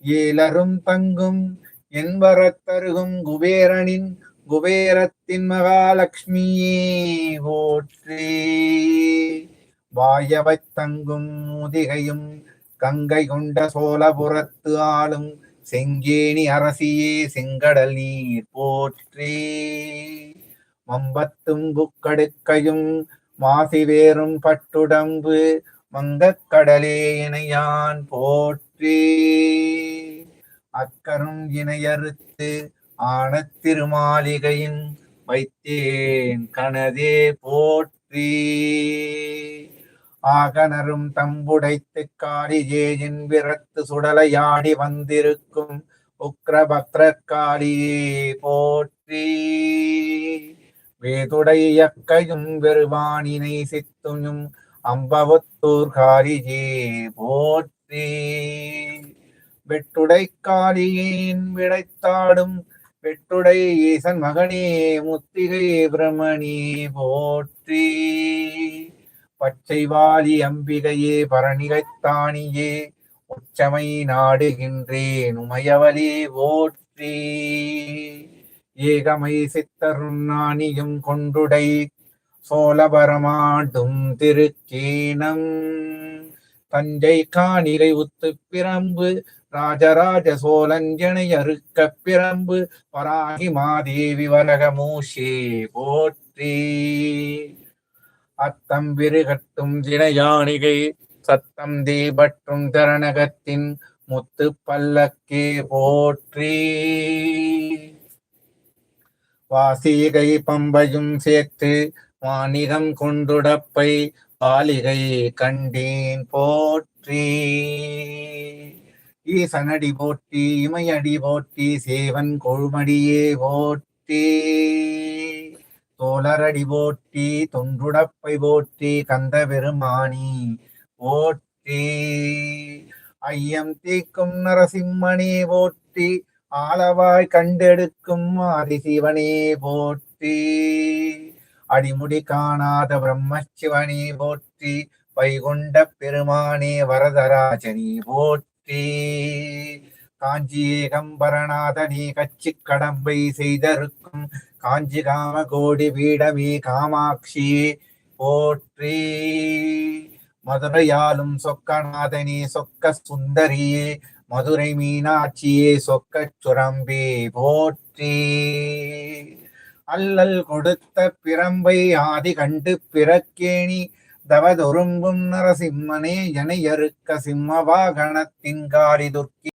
ஏலரும் தங்கும் என்பரத்தருகும் குபேரனின் குபேரத்தின் மகாலட்சுமியே போற்றி. வாயவைத் தங்கும் முதிகையும் கங்கை கொண்ட சோழபுரத்து ஆளும் செங்கேணி அரசியே செங்கடல் நீர் போற்றே. மம்பத்தும் புக்கடுக்கையும் மாசிவேறும் பட்டுடம்பு வங்கக்கடலே இணையான் போற்றே. அக்கரும் இணையறுத்து ஆன திருமாளிகையின் வைத்தேன் கனதே போற்றி. ஆகனரும் தம்புடைத்து காளியேயின் விரத்து சுடலையாடி வந்திருக்கும் உக்ரபக்ர காளியே போற்றி. வேதுடையக்கையும் வெறுவானினை சித்துயும் அம்பவத்தூர் காளிஜே போற்றி. வெட்டுடை காளியேன் விடைத்தாடும் வெட்டுடை ஈசன் மகனே முத்திகை பிரமணி போற்றி. பச்சை வாலி அம்பிகையே பரணிகைத்தானியே உச்சமை நாடுகின்றேன் உமையவலே போற்றி. ஏகமை சித்தருண்ணானியும் கொண்டுடை சோழபரமாடும் திருக்கீனம் தஞ்சை காணிலை உத்து பிரம்பு ராஜராஜ சோழஞ்சனையறுக்க பிரம்பு பராகி மாதேவி வனகமூஷே போற்றி. அத்தம் விருகட்டும் தினையாணிகை சத்தம் தீபற்றும் தரணகத்தின் முத்து பல்லக்கே போற்றி. வாசிகை பம்பையும் சேர்த்து வாணிகம் கொண்டுடப்பை பாலிகை கண்டேன் போற்றி. ஈசனடி போற்றி இமையடி போற்றி சேவன் கொழுமடியே போற்றி. தோழரடி போற்றி தொன்றுடப்பை போற்றி கந்த பெருமானி போற்றி. ஐயம் தீக்கும் நரசிம்மனே போற்றி ஆளவாய் கண்டெடுக்கும் ஆதிசிவனே போற்றி. அடிமுடி காணாத பிரம்மசிவனே போற்றி வைகுண்ட பெருமானே வரதராஜனே போற்றி. காஞ்சி ஏகம்பரநாதனே கச்சி கடம்பை செய்தருக்கும் காஞ்சி காம கோடி பீடமே காமாட்சி போற்றி. மதுரையாலும் சொக்கநாதனே சொக்க சுந்தரியே. மதுரை மீனாட்சியே சொக்க சுரம்பே போற்றி. அல்லல் கொடுத்த பிரம்பை ஆதி கண்டு பிறக்கேணி. தவதொரும்பும் நரசிம்மனே எனையறுக்க சிம்ம வாகனத்தின் காளி துர்க்கி